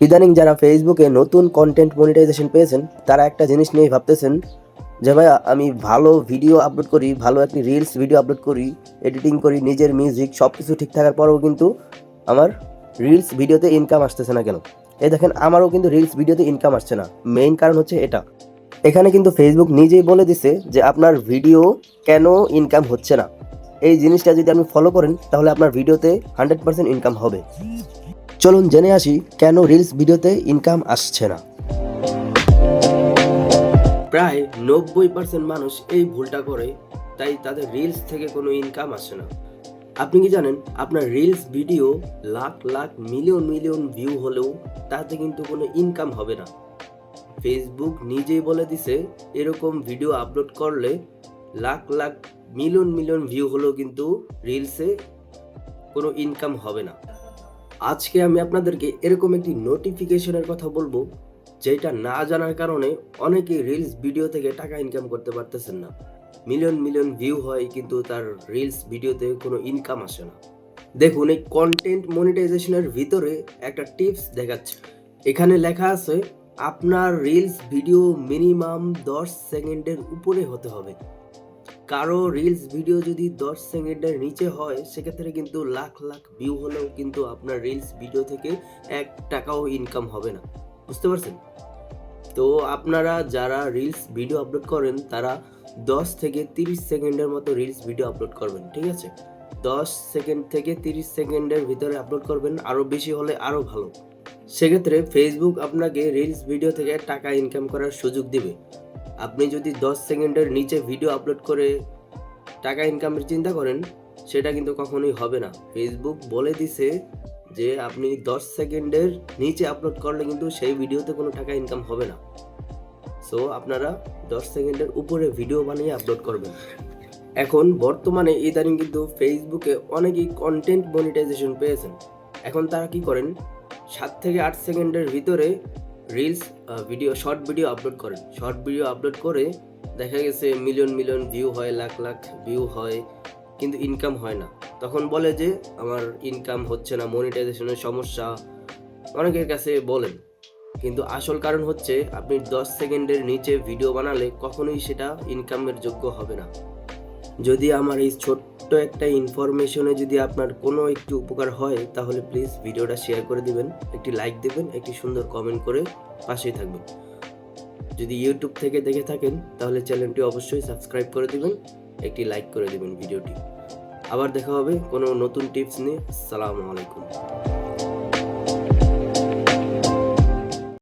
ইদানিং যারা ফেসবুকে নতুন কন্টেন্ট মনিটাইজেশন পেয়েছেন, তারা একটা জিনিস নিয়ে ভাবতেছেন যে, ভাইয়া, আমি ভালো ভিডিও আপলোড করি, ভালো একটি রিলস ভিডিও আপলোড করি এডিটিং করি, নিজের মিউজিক সব কিছু ঠিক থাকার পরেও কিন্তু আমার রিলস ভিডিওতে ইনকাম আসতেছে না কেন? এই দেখেন, আমারও কিন্তু রিলস ভিডিওতে ইনকাম আসছে না। মেইন কারণ হচ্ছে এটা। এখানে কিন্তু ফেসবুক নিজেই বলে দিছে যে, আপনার ভিডিও কেন ইনকাম হচ্ছে না? এই জিনিসটা যদি আপনি ফলো করেন, তাহলে আপনার ভিডিওতে হান্ড্রেড পার্সেন্ট ইনকাম হবে। চলুন জেনে আসি কেন রিলস ভিডিওতে ইনকাম আসছে না। প্রায় নব্বই পার্সেন্ট মানুষ এই ভুলটা করে, তাই তাদের রিলস থেকে কোনো ইনকাম আসে না। আপনি কি জানেন, আপনার reels video lakh lakh million million view হলেও তাতে কিন্তু কোনো ইনকাম হবে না। ফেসবুক নিজেই বলে দিছে, এরকম ভিডিও আপলোড করলে lakh lakh million million view হলেও কিন্তু রিলসে কোনো ইনকাম হবে না। আজকে আমি আপনাদেরকে এরকম একটি নোটিফিকেশনের কথা বলব, যেটা না জানার কারণে অনেকে রিলস ভিডিও থেকে টাকা ইনকাম করতে পারতেছেন না। মিলিয়ন মিলিয়ন ভিউ হয়, কিন্তু তার রিলস ভিডিওতে কোনো ইনকাম আসে না। দেখুন, এই কন্টেন্ট মনিটাইজেশনের ভিতরে একটা টিপস দেখাচ্ছে। এখানে লেখা আছে, আপনার রিলস ভিডিও মিনিমাম দশ সেকেন্ডের উপরে হতে হবে। কারও রিলস ভিডিও যদি দশ সেকেন্ডের নিচে হয়, সেক্ষেত্রে কিন্তু লাখ লাখ ভিউ হলেও কিন্তু আপনার রিলস ভিডিও থেকে এক টাকাও ইনকাম হবে না। বুঝতে পারছেন? তো আপনারা যারা রিলস ভিডিও আপলোড করেন, তারা দশ থেকে তিরিশ সেকেন্ডের মতো রিলস ভিডিও আপলোড করবেন, ঠিক আছে? দশ সেকেন্ড থেকে তিরিশ সেকেন্ডের ভিতরে আপলোড করবেন আরও বেশি হলে আরও ভালো। সেক্ষেত্রে ফেসবুক আপনাকে রিলস ভিডিও থেকে টাকা ইনকাম করার সুযোগ দিবে। আপনি যদি দশ সেকেন্ডের নিচে ভিডিও আপলোড করে টাকা ইনকামের চিন্তা করেন, সেটা কিন্তু কখনোই হবে না। ফেসবুক বলে দিছে যে আপনি দশ সেকেন্ডের নিচে আপলোড করলে কিন্তু সেই ভিডিওতে কোনো টাকা ইনকাম হবে না। সো আপনারা দশ সেকেন্ডের উপরে ভিডিও বানিয়ে আপলোড করবেন। এখন বর্তমানে ইদানিং কিন্তু ফেসবুকে অনেকেই কন্টেন্ট মনিটাইজেশন পেয়েছেন। এখন তারা কি করেন, সাত থেকে আট সেকেন্ডের ভিতরে reels video short video upload করেন। শর্ট ভিডিও আপলোড করে দেখা গেছে মিলিয়ন মিলিয়ন ভিউ হয়, লাখ লাখ ভিউ হয়, কিন্তু ইনকাম হয় না। তখন বলে যে, আমার ইনকাম হচ্ছে না মনিটাইজেশনের সমস্যা। অনেকের কাছে বলেন। কিন্তু আসল কারণ হচ্ছে, আপনি দশ সেকেন্ডের নিচে ভিডিও বানালে কখনোই সেটা ইনকামের যোগ্য হবে না। যদি আমার এই ছোট্ট একটা ইনফরমেশনে যদি আপনার কোনো একটু উপকার হয়, তাহলে প্লিজ ভিডিওটা শেয়ার করে দিবেন, একটি লাইক দেবেন, একটি সুন্দর কমেন্ট করে পাশেই থাকবেন। যদি ইউটিউব থেকে দেখে থাকেন, তাহলে চ্যানেলটি অবশ্যই সাবস্ক্রাইব করে দিবেন, একটি লাইক করে দিবেন ভিডিওটি। আবার দেখা হবে কোনো নতুন টিপস নিয়ে আসসালামু আলাইকুম।